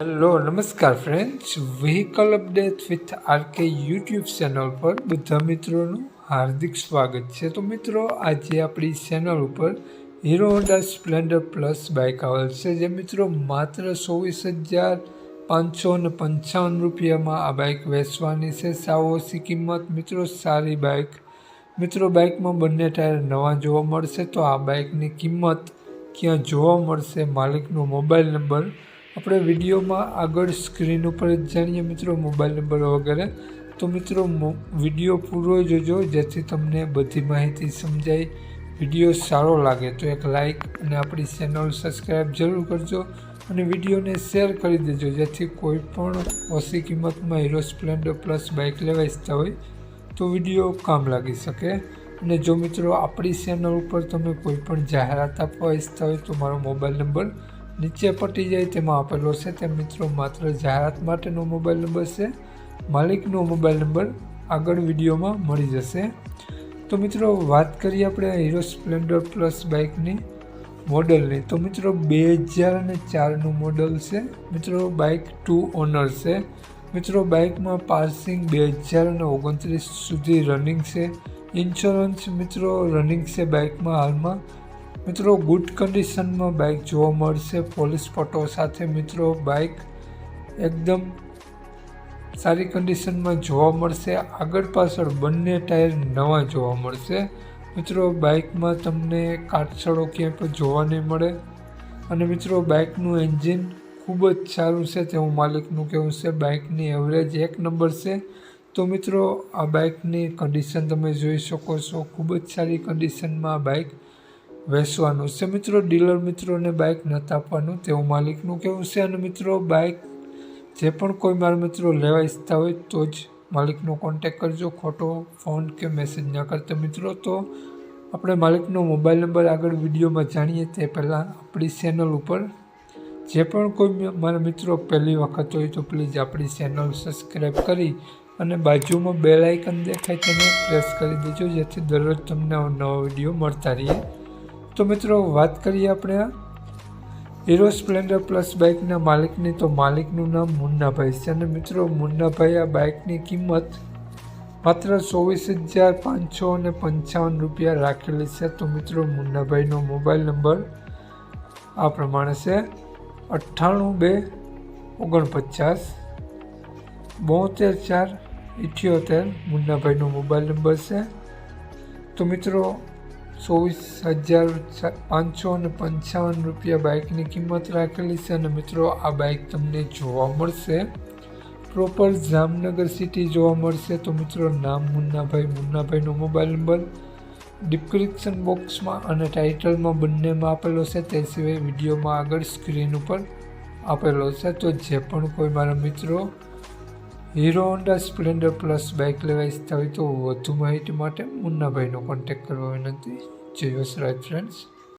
Hello, નમસ્કાર friends vehicle update with RK YouTube channel પર બધા મિત્રોનું હાર્દિક સ્વાગત છે. તો મિત્રો, આજે આપણી ચેનલ ઉપર Hero Honda Splendor plus bike આવેલ છે, જે મિત્રો માત્ર ચોવીસ હજાર પાંચસો ને પંચાવન રૂપિયામાં આ બાઇક વેચવાની છે. સાવ ઓછી કિંમત મિત્રો, સારી બાઇક મિત્રો બાઇકમાં બંને ટાયર નવા જોવા મળશે. તો આ બાઇકની કિંમત ક્યાં જોવા મળશે? માલિકનો મોબાઈલ નંબર આપણે વિડીયોમાં આગળ સ્ક્રીન ઉપર જાણીએ મિત્રો મોબાઈલ નંબર વગેરે. તો મિત્રો વીડિયો પૂરો જોજો, જેથી તમને બધી માહિતી સમજાય. વીડિયો સારો લાગે તો એક લાઈક અને આપણી ચેનલ સબસ્ક્રાઈબ જરૂર કરજો અને વિડીયોને શેર કરી દેજો, જેથી કોઈ પણ ઓછી કિંમતમાં હીરો સ્પ્લેન્ડર પ્લસ બાઇક લેવા ઈચ્છતા હોય તો વીડિયો કામ લાગી શકે. અને જો મિત્રો આપણી ચેનલ ઉપર તમે કોઈ પણ જાહેરાત આપવા ઈચ્છતા હોય તો મારો મોબાઈલ નંબર નીચે પટી જાય, તેમાં આપેલો છે તે મિત્રો, માત્ર જાહેરાત માટેનો મોબાઈલ નંબર છે. માલિકનો મોબાઈલ નંબર આગળ વિડીયોમાં મળી જશે. તો મિત્રો, વાત કરીએ આપણે હીરો સ્પ્લેન્ડર પ્લસ બાઇકની મોડલની. તો મિત્રો બે હજાર અને ચારનું મોડલ છે. મિત્રો, બાઇક ટુ ઓનર છે. મિત્રો, બાઇકમાં પાર્સિંગ બે હજાર અને ઓગણત્રીસ સુધી રનિંગ છે. ઇન્સ્યોરન્સ મિત્રો, રનિંગ છે બાઇકમાં હાલમાં. મિત્રો ગુડ કન્ડિશનમાં બાઇક જોવા મળશે. પોલીસ ફોટો સાથે મિત્રો બાઇક એકદમ સારી કન્ડિશનમાં જોવા મળશે. આગળ પાછળ બંને ટાયર નવા જોવા મળશે. મિત્રો બાઇકમાં તમને કાટછડો ક્યાંય પણ જોવા નહીં મળે. અને મિત્રો બાઇકનું એન્જિન ખૂબ જ સારું છે તેવું માલિકનું કહેવું છે. બાઇકની એવરેજ એક નંબર છે. તો મિત્રો, આ બાઇકની કન્ડિશન તમે જોઈ શકો છો. ખૂબ જ સારી કન્ડિશનમાં આ બાઇક વેચવાનું. છે મિત્રો, ડીલર મિત્રોને બાઇક નથી આપવાનું તેવું માલિકનું કહેવું છે, અને મિત્રો બાઇક જે પણ કોઈ મારા મિત્રો લેવા ઈચ્છતા હોય તો જ માલિકનો કોન્ટેક કરજો, ખોટો ફોન કે મેસેજ ન કરતા. મિત્રો, તો આપણે માલિકનો મોબાઈલ નંબર આગળ વિડીયોમાં જાણીએ તે પહેલાં આપણી ચેનલ ઉપર. જે પણ કોઈ મારા મિત્રો પહેલી વખત હોય તો પ્લીઝ આપણી ચેનલ સબસ્ક્રાઈબ કરી અને બાજુમાં બેલ આઇકન દેખાય તેને પ્રેસ કરી દેજો, જેથી દરરોજ તમને નવા વીડિયો મળતા રહીએ. તો મિત્રો વાત કરીએ આપણે હીરો સ્પ્લેન્ડર પ્લસ બાઇકના માલિકની. તો માલિકનું નામ મુન્નાભાઈ છે અને મિત્રો મુન્નાભાઈ આ બાઇકની કિંમત માત્ર ચોવીસ હજાર પાંચસો અને પંચાવન રૂપિયા રાખેલી છે. તો મિત્રો મુન્નાભાઈનો મોબાઈલ નંબર આ પ્રમાણે છે અઠ્ઠાણું બે ઓગણપચાસ બોતેર ચાર ઇઠ્યોતેર મુન્નાભાઈનો મોબાઈલ નંબર છે. તો મિત્રો ચોવીસ હજાર પાંચસો અને પંચાવન રૂપિયા બાઇકની કિંમત રાખેલી છે અને મિત્રો, આ બાઇક તમને જોવા મળશે. પ્રોપર જામનગર સિટી જોવા મળશે. તો મિત્રો, નામ મુન્નાભાઈ, મુન્નાભાઈનો મોબાઈલ નંબર ડિસ્ક્રિપ્શન બોક્સમાં અને ટાઇટલમાં બંનેમાં આપેલો છે. તે સિવાય વિડીયોમાં આગળ સ્ક્રીન ઉપર આપેલો છે. તો જે પણ કોઈ મારા મિત્રો Hero Honda Splendor plus bike લેવા ઈચ્છતા હોય તો વધુ માહિતી માટે મુન્નાભાઈનો કોન્ટેક્ટ કરવા વિનંતી. જય વસરાજ ફ્રેન્ડ્સ